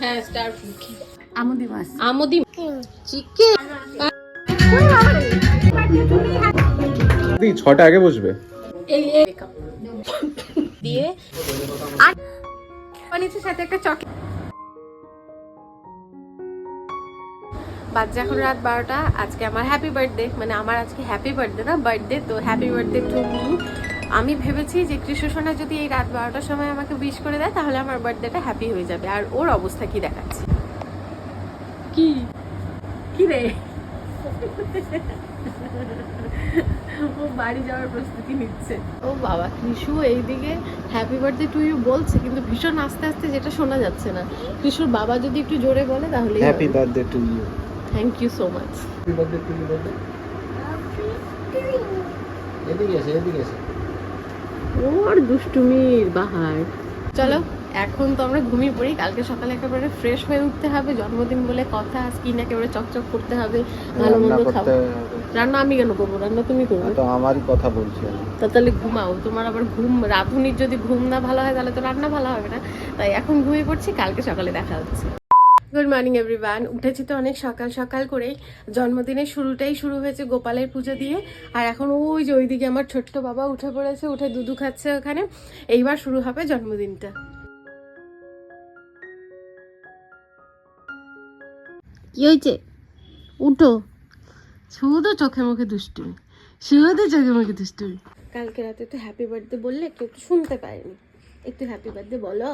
হ্যাঁ স্টার আমুদি মাছ। আমদি চিকেন ছটা আগে বসবে। এই এই দিয়ে আর বানিয়েছে সাথে একটা চকলেট বাজছে এখন রাত বারোটা। আজকে আমার হ্যাপি বার্থডে মানে আমার আজকে হ্যাপি বার্থডে না বার্থডে তো হ্যাপি বার্থডে টু মি আমি ভেবেছি যে কৃষ্ণসোনা যদি এই রাত বারোটার সময় আমাকে উইশ করে দেয় তাহলে আমার বার্থডেটা হ্যাপি হয়ে যাবে। আর ওর অবস্থা কি দেখাচ্ছে? কি? কি রে? ও বাড়ি যাওয়ার প্রস্তুতি নিচ্ছে। ও বাবা কৃষু এইদিকে হ্যাপি বার্থডে টু ইউ বলছে কিন্তু ভীষণ আস্তে আস্তে যেটা শোনা যাচ্ছে না। কৃষুর বাবা যদি একটু জোরে বলে তাহলে happy birthday to you thank you so much happy birthday to you birthday এদিকে এসে এদিকে এসে। ওর দুষ্টুমির বাহার। চলো এখন তো আমরা ঘুমিয়ে পড়ি। কালকে সকালে একেবারে ফ্রেশ হয়ে উঠতে হবে। জন্মদিন বলে কথা স্কিন একেবারে চকচক করতে হবে। ভালো মন্দ খাব। রান্না আমি কেন করব? রান্না তুমি করবে। তো আমারই কথা বলছি তা তাহলে ঘুমাও। তোমার আবার ঘুম রাধুনির যদি ঘুম না ভালো হয় তাহলে তো রান্না ভালো হবে না। তাই এখন ঘুমিয়ে পড়ছি। কালকে সকালে দেখা হচ্ছে। গুড মর্নিং এভরিওয়ান উঠেছি তো অনেক সকাল সকাল করেই। জন্মদিনের শুরুটাই শুরু হয়েছে গোপালের পুজো দিয়ে। আর এখন ওই যে ওইদিকে আমার ছোট্ট বাবা উঠে পড়েছে উঠে দুধু খাচ্ছে ওখানে। এইবার শুরু হবে জন্মদিনটা। কি হয়েছে? উঠো। শুধু চোখে মুখে দুষ্টুমি। শুধু চোখে মুখে দুষ্টুমি। কালকে রাতে তো হ্যাপি বার্থডে বললে কেউ তো শুনতে পারেনি একটু হ্যাপি বার্থডে বলো।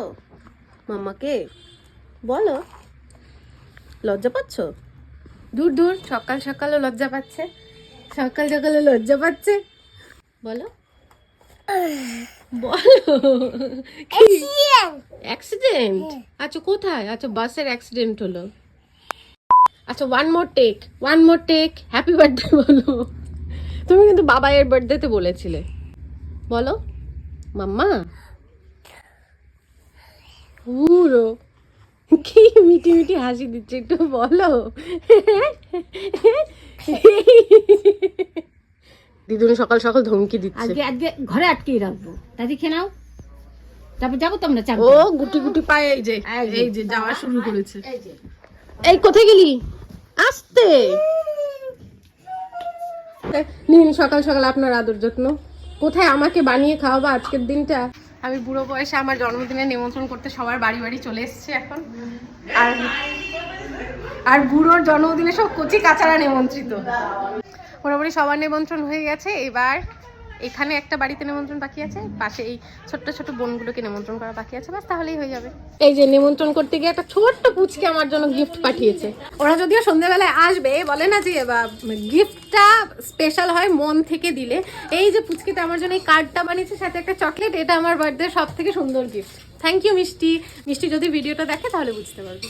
মামাকে বলো। লজ্জা পাচ্ছ? দূর দূর, সকাল সকালও লজ্জা পাচ্ছে। সকাল সকালও লজ্জা পাচ্ছে। বলো। বলো। অ্যাক্সিডেন্ট আচ্ছা কোথায়? আচ্ছা বাসের অ্যাক্সিডেন্ট হলো। আচ্ছা one more take one more take happy birthday বলো। তুমি কিন্তু বাবাইয়ের বার্থডেতে বলেছিলে। বলো। মাম্মা। পুরো কি মিটি মিটি হাসি দিচ্ছে একটু বলো? দিদুন সকাল সকাল ধমকি দিচ্ছে। আজকে আজকে ঘরে আটকে রাখব। খেয়ে নাও। তারপর যাব তো আমরা চাপ ও গুটি গুটি পায়ে এই এই যে। এই যে যাওয়া শুরু করেছে। এই কোথায় গেলি? আসতে। নিন সকাল সকাল আপনার আদর যত্ন। কোথায় আমাকে বানিয়ে খাওয়াবা আজকের দিনটা? আমি বুড়ো বয়সে আমার জন্মদিনে নিমন্ত্রণ করতে সবার বাড়ি বাড়ি চলে এসছে এখন। আর আর বুড়োর জন্মদিনে সব কচি কাচারা নিমন্ত্রিত। মোটামুটি সবার নিমন্ত্রণ হয়ে গেছে। এবার এখানে একটা বাড়িতে নিমন্ত্রণ বাকি আছে পাশে এই ছোট্ট ছোট বোনগুলোকে নিমন্ত্রণ করা বাকি আছে বাস তাহলেই হয়ে যাবে। এই যে নিমন্ত্রণ করতে গিয়ে একটা ছোট্ট পুচকে আমার জন্য গিফট পাঠিয়েছে। ওরা যদিও সন্ধ্যেবেলায় আসবে বলে না যে গিফটটা স্পেশাল হয় মন থেকে দিলে। এই যে পুচকিটা আমার জন্য এই কার্ডটা বানিয়েছে সাথে একটা চকলেট এটা আমার বার্থডে সব থেকে সুন্দর গিফট থ্যাংক ইউ মিষ্টি। মিষ্টি যদি ভিডিওটা দেখে তাহলে বুঝতে পারবে।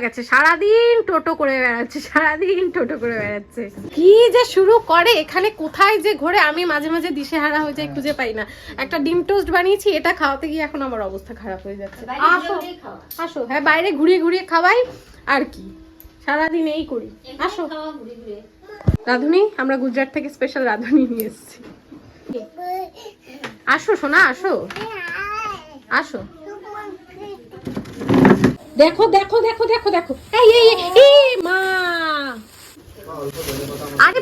গেছে। সারাদিন টোটো করে বেড়াচ্ছে সারাদিন টোটো করে বেড়াচ্ছে। কি যে শুরু করে এখানে কোথায় যে ঘোরে আমি মাঝে মাঝে দিশেহারা হয়ে যাই খুঁজে পাই না। একটা ডিম টোস্ট বানিয়েছি এটা খাওয়াতে গিয়ে এখন আমার অবস্থা খারাপ হয়ে যাচ্ছে। আসো। আসো হ্যাঁ বাইরে ঘুরিয়ে ঘুরিয়ে খাওয়াই আর কি। সারাদিন এই করি। আসো। রাধুনি আমরা গুজরাট থেকে স্পেশাল রাধুনি নিয়ে এসেছি। আসো সোনা আসো। আসো। দেখো দেখো দেখো দেখো দেখো। এই এই এই, মা। আরে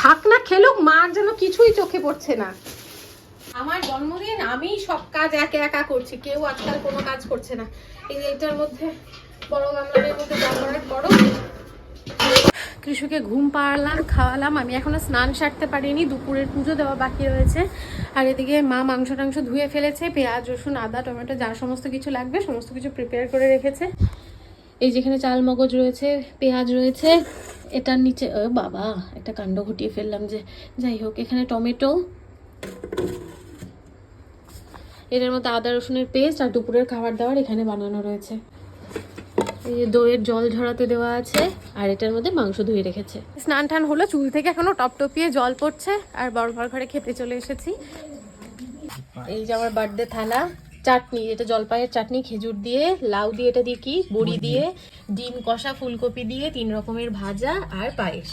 থাক না খেলুক মার যেন কিছুই চোখে পড়ছে না। আমার জন্মদিন আমি সব কাজ একা একা করছি কেউ আজকাল কোনো কাজ করছে না। এই যে এটার মধ্যে বড় গামলার মধ্যে বড় বড় কৃষকে ঘুম পাড়ালাম, খাওয়ালাম। আমি এখনও স্নান সারতে পারিনি, দুপুরের পুজো দেওয়া বাকি রয়েছে। আর এদিকে মা মাংস টাংস ধুয়ে ফেলেছে, পেঁয়াজ, রসুন, আদা, টমেটো, যা সমস্ত কিছু লাগবে, সমস্ত কিছু প্রিপেয়ার করে রেখেছে। এই যেখানে চাল মগজ রয়েছে, পেঁয়াজ রয়েছে, এটার নিচে বাবা, একটা কাণ্ড ঘটিয়ে ফেললাম যে, যাই হোক, এখানে টমেটো, এটার মধ্যে আদা, রসুনের পেস্ট আর দুপুরের খাবার দাবার এখানে বানানো রয়েছে। এই যে দইয়ের জল ঝরাতে দেওয়া আছে আর এটার মধ্যে মাংস ধুয়ে রেখেছে। স্নান টান হলো চুল থেকে এখনও টপ টপিয়ে জল পড়ছে আর বড় বড় ঘরে খেতে চলে এসেছি। এই যে আমার বার্থডে থালা চাটনি এটা জলপাইয়ের চাটনি খেজুর দিয়ে লাউ দিয়ে এটা দিয়ে কি বড়ি দিয়ে ডিম কষা ফুলকপি দিয়ে তিন রকমের ভাজা আর পায়েস।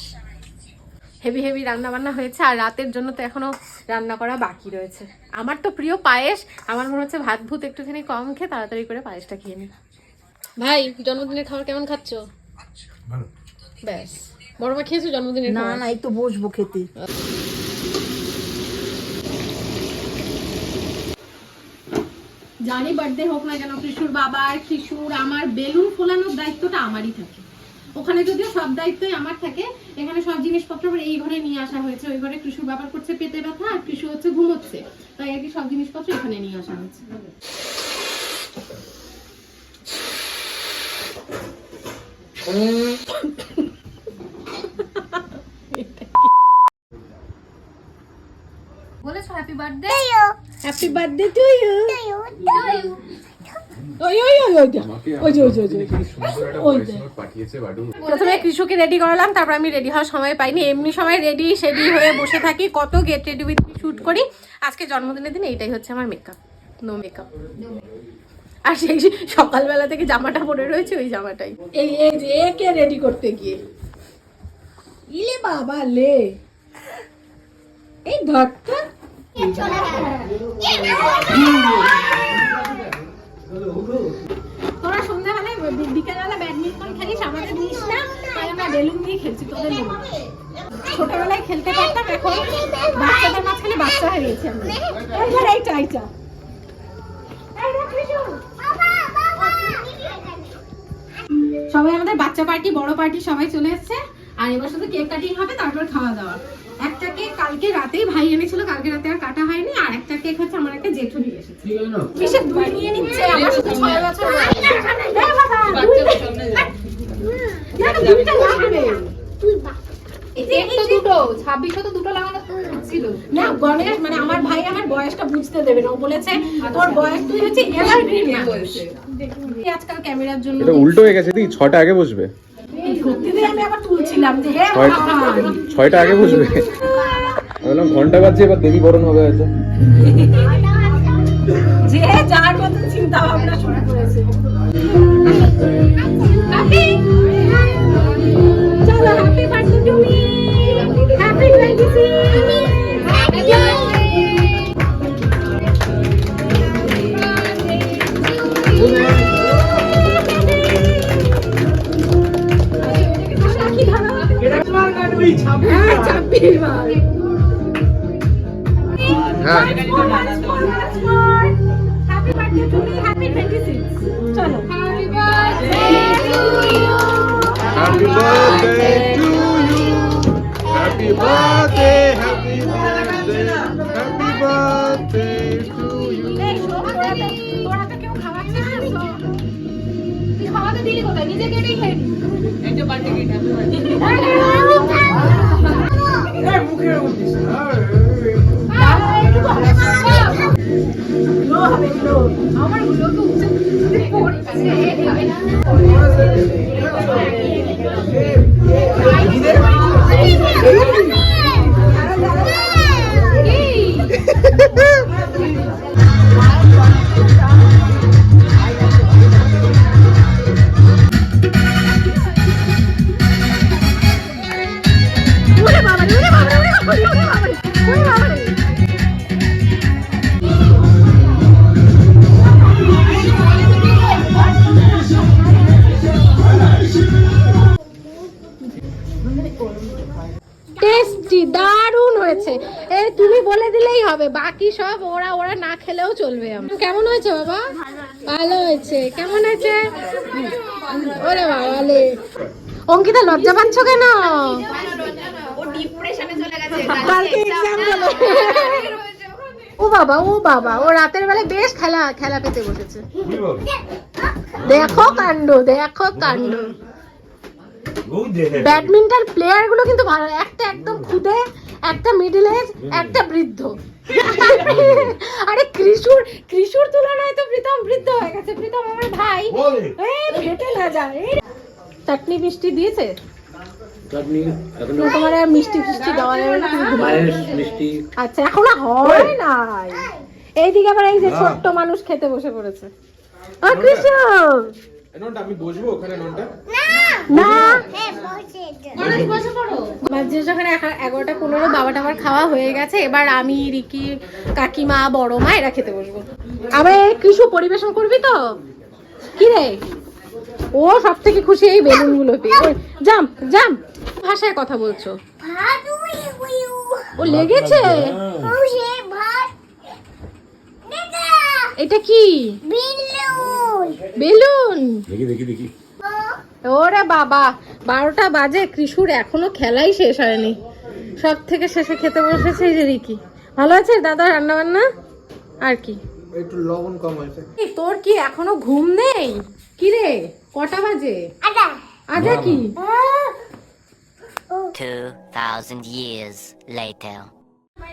হেভি হেভি রান্না বান্না হয়েছে আর রাতের জন্য তো এখনও রান্না করা বাকি রয়েছে। আমার তো প্রিয় পায়েস আমার মনে হচ্ছে ভাত ভূত একটুখানি কম খেয়ে তাড়াতাড়ি করে পায়েসটা খেয়ে নি ভাই জন্মদিনের খাবার কেমন খাচ্ছ? ব্যাস। বড় মা খেয়েছো জন্মদিনের না না তো বসবো খেতে। জানি বার্থডে হোক না কেন কৃষুর বাবার কৃষুর আমার বেলুন ফোলানোর দায়িত্বটা আমারই থাকে। ওখানে যদিও সব দায়িত্বই আমার থাকে এখানে সব জিনিসপত্র আবার এই ঘরে নিয়ে আসা হয়েছে। ওই ঘরে কৃষুর বাবার করছে পেটে ব্যথা আর কৃষু হচ্ছে ঘুমোচ্ছে। তাই আর কি সব জিনিসপত্র এখানে নিয়ে আসা হয়েছে। বলেছ happy birthday happy birthday to you ওই ওই ওই ওই ওই ওই ওই ওই যে। ওই যে। পাঠিয়েছে বাডু প্রথমে কৃষকে রেডি করালাম তারপর আমি রেডি হওয়ার সময় পাইনি এমনি সময় রেডি সেডি হয়ে বসে থাকি কত গেট রেডি উইথ শুট করি আজকে জন্মদিনের দিন এইটাই হচ্ছে আমার মেকআপ নো মেকআপ আর সেই সকালবেলা থেকে জামাটা পরে রয়েছে ওই জামাটাই। এই এই যে একে রেডি করতে গিয়ে। ইলে বাবা লে। এই ধরটা তোরা সন্ধ্যাবেলায় বিকেলবেলা ব্যাডমিন্টন খেলিস আমাদের নিস না তাই আমরা বেলুন দিয়ে খেলছি তোদের নেব ছোটবেলায় খেলতে পারতাম এখন বাচ্চাদের মাঝখানে বাচ্চা হয়ে গেছি আমরা। এইটা এইটা। সবাই আমাদের বাচ্চা পার্টি বড় পার্টি সবাই চলে এসছে। আর এবার শুধু কেক কাটিং হবে তারপর খাওয়া দাওয়া। একটা কেক কালকে রাতেই ভাই এনেছিল কালকে রাতে আর কাটা হয়নি। আর একটা কেক হচ্ছে আমার একটা জেঠু নিয়ে এসেছে। দুই নিয়ে নিচ্ছে আমার শুধু ছয় বছর বয়স। না, গণেশ মানে আমার ভাই আমার বয়সটা বুঝতে দেবে না। ও বলেছে তোর বয়স তুই হচ্ছে এভারগ্রিন মানুষ আজকাল ক্যামেরার জন্য এটা উল্টো হয়ে গেছে দি আগে বসবে। এই আমি আবার তুলছিলাম যে হে ছয়- ছয়টা আগে বসবে। বললাম ঘণ্টা বাজছে এবার দেবী বরণ হবে হয়তো। যে যার চিন্তা ভাবনা শুরু করেছে। চলো happy birthday to me happy 26 হ্যাঁ। হ্যাঁ Happy birthday to me, happy 26. চলো Happy birthday দিলি কোথায়? নিজে কেটেই খেয়ে নি। দাও, একটু হবে। Slow হবে, slow। আমারগুলো তো উঠে পড়ছে। বাকি সব ওরা ওরা না খেলেও চলবে আমার। কেমন হয়েছে বাবা? ভালো হয়েছে। কেমন হয়েছে? ওরে বাবা অঙ্কিতা লজ্জা পাচ্ছ কেন? বলে। ও বাবা ও বাবা। ও রাতের বেলায় বেশ খেলা খেলা পেতে বসেছে। দেখো কাণ্ড দেখো কাণ্ড। ব্যাডমিন্টন প্লেয়ারগুলো কিন্তু ভালো। একটা একদম খুদে একটা মিডল এজ একটা বৃদ্ধ। আরে কৃষুর কৃষুর তুলনায় তো প্রীতম বৃদ্ধ হয়ে গেছে। প্রীতম আমার ভাই। এই ফেটে না যায় চাটনি মিষ্টি দিয়েছে? চাটনি এখন তোমার মিষ্টি ফিষ্টি দেওয়া যাবে না তুমি মিষ্টি। আচ্ছা এখনও হয় নাই। এইদিকে আবার এই যে ছোট্ট মানুষ খেতে বসে পড়েছে। ও কৃষ্ণ ননটা আমি বসবো ওখানে ননটা? না বাজে যখন একা- এগারোটা পনেরো বাবাটা আমার খাওয়া হয়ে গেছে এবার আমি রিকি কাকিমা বড় মা এরা খেতে বসবো। আবার কৃষু পরিবেশন করবি তো? কি রে? ও সব থেকে খুশি এই বেলুনগুলো পেয়ে জাম জাম। ভাষায় কথা বলছো? ও লেগেছে? এটা কি? বেলুন। দেখি দেখি দেখি। ওরে বাবা বারোটা বাজে কৃষুর এখনও খেলাই শেষ হয়নি। সব থেকে শেষে খেতে বসেছে এই যে রিকি। ভালো আছে দাদা রান্না বান্না আর কি? একটু লবণ কম হয়েছে। তোর কি এখনও ঘুম নেই? কি রে কটা বাজে? আজা। কি? 2,000 years later.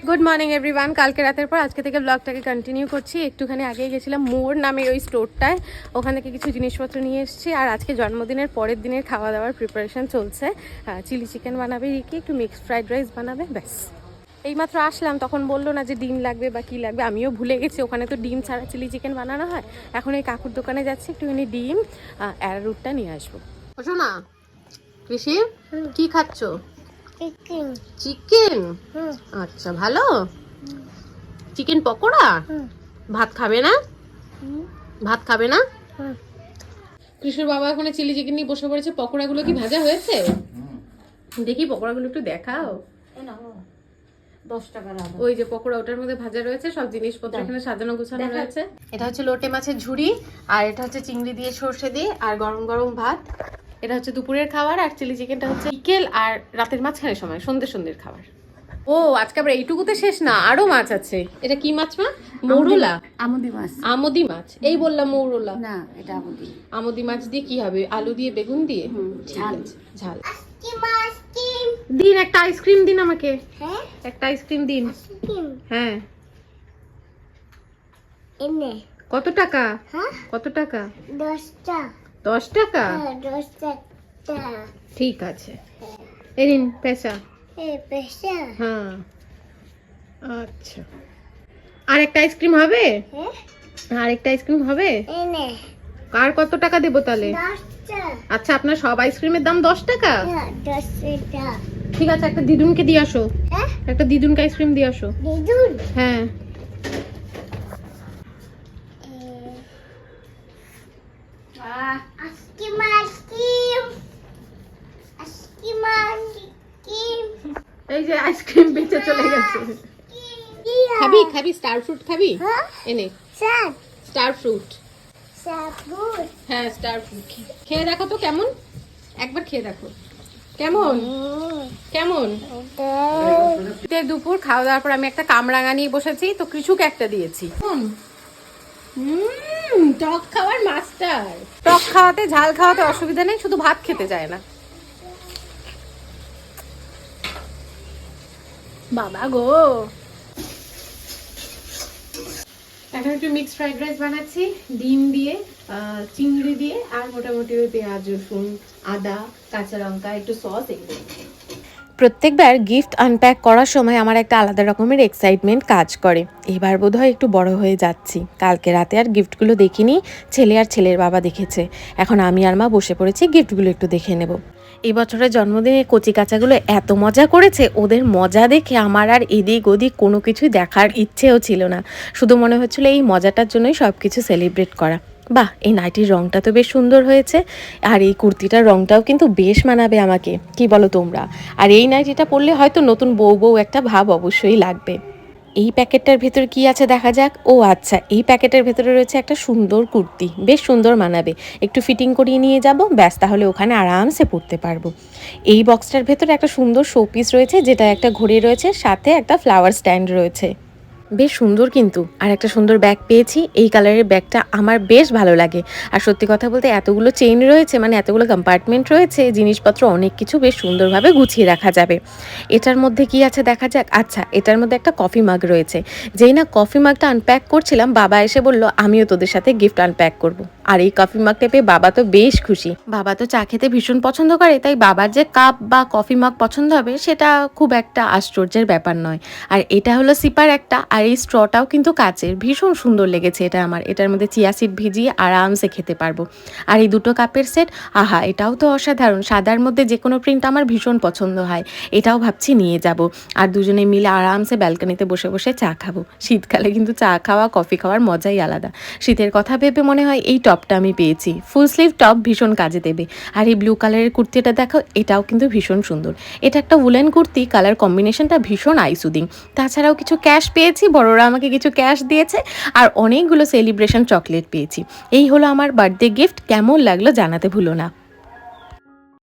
Good morning everyone কালকে রাতের পর আজকে থেকে ব্লগটাকে কন্টিনিউ করছি। একটুখানি আগে গেছিলাম মোর নামের ওই স্টোরটায় ওখান থেকে কিছু জিনিসপত্র নিয়ে এসেছি। আর আজকে জন্মদিনের পরের দিনের খাওয়া দাওয়ার প্রিপারেশন চলছে চিলি চিকেন বানাবে রিকি, একটু মিক্সড ফ্রাইড রাইস বানাবে, ব্যাস। এইমাত্র আসলাম, তখন বলল না যে ডিম লাগবে বা কী লাগবে, আমিও ভুলে গেছি। ওখানে তো ডিম ছাড়া চিলি চিকেন বানানো হয়। এখন এই কাকুর দোকানে যাচ্ছি, একটুখানি ডিম অ্যারারুটটা নিয়ে আসব। না কৃষি, কি খাচ্ছ? চিকেন আচ্ছা ভালো? চিকেন পকোড়া? ভাত খাবে না? ভাত খাবে না? কৃষ্ণর বাবা ওখানে চিলি চিকেন নিয়ে বসে পড়েছে। পকোড়াগুলো কি ভাজা হয়েছে? দেখি পকোড়াগুলো একটু দেখাও। ওই যে পকোড়া ওটার মধ্যে ভাজা রয়েছে সব জিনিসপত্র এখানে সাজানো গোছানো রয়েছে। এটা হচ্ছে লোটে মাছের ঝুড়ি আর এটা হচ্ছে চিংড়ি দিয়ে সর্ষে দিয়ে আর গরম গরম ভাত। এটা হচ্ছে দুপুরের খাবার আর চিলি চিকেনটা হচ্ছে বিকেল আর রাতের মাঝখানে সময় সন্ধ্যে সন্ধ্যের খাবার। ও আজকে আবার এইটুকুতে শেষ না আরও মাছ আছে। এটা কি মাছ মা? মৌরলা? আমুদি মাছ। আমদি মাছ। এই বললাম মৌরলা। না এটা আমুদি। আমদি মাছ দিয়ে কি হবে? আলু দিয়ে বেগুন দিয়ে? ঝাল। ঝাল। দিন একটা আইসক্রিম দিন আমাকে। একটা আইসক্রিম দিন। হ্যাঁ। এনে। কত টাকা? হ্যাঁ? কত টাকা? দশটা দশ টাকা? হ্যাঁ ঠিক আছে। এরিন পেশা এ পেশা হ্যাঁ। আচ্ছা। আর একটা আইসক্রিম হবে? হ্যাঁ। আর একটা আইসক্রিম হবে? আর কত টাকা দেবো তাহলে? আচ্ছা আপনার সব আইসক্রিমের দাম দশ টাকা? হ্যাঁ ঠিক আছে একটা দিদুনকে দিয়ে আসো। হ্যাঁ? একটা দিদুনকে আইসক্রিম দিয়ে আসো। হ্যাঁ আইসক্রিম আইসক্রিম আইসক্রিম আইসক্রিম এই যে আইসক্রিম বেঁচে চলে গেছে। খাবি খাবি স্টার ফ্রুট খাবি? হ্যাঁ। এনে। স্টার ফ্রুট হ্যাঁ স্টার ফ্রুট খেয়ে দেখো তো কেমন? একবার খেয়ে দেখো। কেমন? কেমন? দুপুর খাওয়া দাওয়ার পর আমি একটা কামরাঙা নিয়ে বসেছি তো কৃষুকে একটা দিয়েছি। হুম, টক খাওয়ার মাস্টার। টক খাওয়াতে ঝাল খাওয়াতে অসুবিধা নেই শুধু ভাত খেতে যায় না। বাবা গো। এখন একটু মিক্সড ফ্রাইড রাইস বানাচ্ছি ডিম দিয়ে চিংড়ি দিয়ে আর মোটামুটি ওই পেঁয়াজ রসুন আদা কাঁচা লঙ্কা একটু সস এগুলো প্রত্যেকবার গিফট আনপ্যাক করার সময় আমার একটা আলাদা রকমের এক্সাইটমেন্ট কাজ করে। এবার বোধহয় একটু বড় হয়ে যাচ্ছি। কালকে রাতে আর গিফটগুলো দেখিনি ছেলে আর ছেলের বাবা দেখেছে। এখন আমি আর মা বসে পড়েছি গিফটগুলো একটু দেখে নেব। এই বছরের জন্মদিনে কচি কাচাগুলো এত মজা করেছে, ওদের মজা দেখে আমার আর এদিক ওদিক কোনো কিছুই দেখার ইচ্ছেও ছিল না। শুধু মনে হচ্ছিল এই মজাটার জন্যই সব কিছু সেলিব্রেট করা। বাহ, এই নাইটির রংটা তো বেশ সুন্দর হয়েছে, আর এই কুর্তিটার রংটাও কিন্তু বেশ মানাবে আমাকে, কি বলো তোমরা? আর এই নাইটিটা পরলে হয়তো নতুন বউ বউ একটা ভাব অবশ্যই লাগবে। এই প্যাকেটটার ভেতর কি আছে দেখা যাক? ও আচ্ছা এই প্যাকেটের ভেতরে রয়েছে একটা সুন্দর কুর্তি। বেশ সুন্দর মানাবে। একটু ফিটিং করিয়ে নিয়ে যাব, ব্যাস তাহলে ওখানে আরামসে পরতে পারব। এই বক্সটার ভেতরে একটা সুন্দর শোপিস রয়েছে, যেটা একটা ঘড়ি রয়েছে, সাথে একটা ফ্লাওয়ার স্ট্যান্ড রয়েছে। বেশ সুন্দর কিন্তু। আর একটা সুন্দর ব্যাগ পেয়েছি। এই কালারের ব্যাগটা আমার বেশ ভালো লাগে। আর সত্যি কথা বলতে এতগুলো চেইন রয়েছে মানে এতগুলো কম্পার্টমেন্ট রয়েছে, জিনিসপত্র অনেক কিছু বেশ সুন্দরভাবে গুছিয়ে রাখা যাবে। এটার মধ্যে কি আছে দেখা যাক? আচ্ছা এটার মধ্যে একটা কফি মাগ রয়েছে। যেই না কফি মাগটা আনপ্যাক করছিলাম, বাবা এসে বলল, আমিও তোদের সাথে গিফট আনপ্যাক করব। আর এই কফি মাগটা পেয়ে বাবা তো বেশ খুশি। বাবা তো চা খেতে ভীষণ পছন্দ করে, তাই বাবার যে কাপ বা কফি মাগ পছন্দ হবে, সেটা খুব একটা আশ্চর্যের ব্যাপার নয়। আর এটা হলো সিপার একটা আর এই স্ট্রটাও কিন্তু কাচের। ভীষণ সুন্দর লেগেছে এটা আমার। এটার মধ্যে চিয়া সিড ভিজিয়ে আরামসে খেতে পারব। আর এই দুটো কাপের সেট, আহা, এটাও তো অসাধারণ। সাদার মধ্যে যে কোনো প্রিন্ট আমার ভীষণ পছন্দ হয়। এটাও ভাবছি নিয়ে যাব। আর দুজনে মিলে আরামসে ব্যালকনিতে বসে বসে চা খাব। শীতকালে কিন্তু চা খাওয়া, কফি খাওয়ার মজাই আলাদা। শীতের কথা ভেবে মনে হয় এই টপটা আমি পেয়েছি। ফুল স্লিভ টপ ভীষণ কাজে দেবে। আর এই ব্লু কালারের কুর্তিটা দেখো এটাও কিন্তু ভীষণ সুন্দর। এটা একটা উলেন কুর্তি, কালার কম্বিনেশনটা ভীষণ আইসুদিং। তাছাড়াও কিছু ক্যাশ পেয়েছি বড়রা আমাকে কিছু ক্যাশ দিয়েছে আর অনেকগুলো সেলিব্রেশন চকলেট পেয়েছি। এই হলো আমার বার্থডে গিফট, কেমন লাগল জানাতে ভুলো না।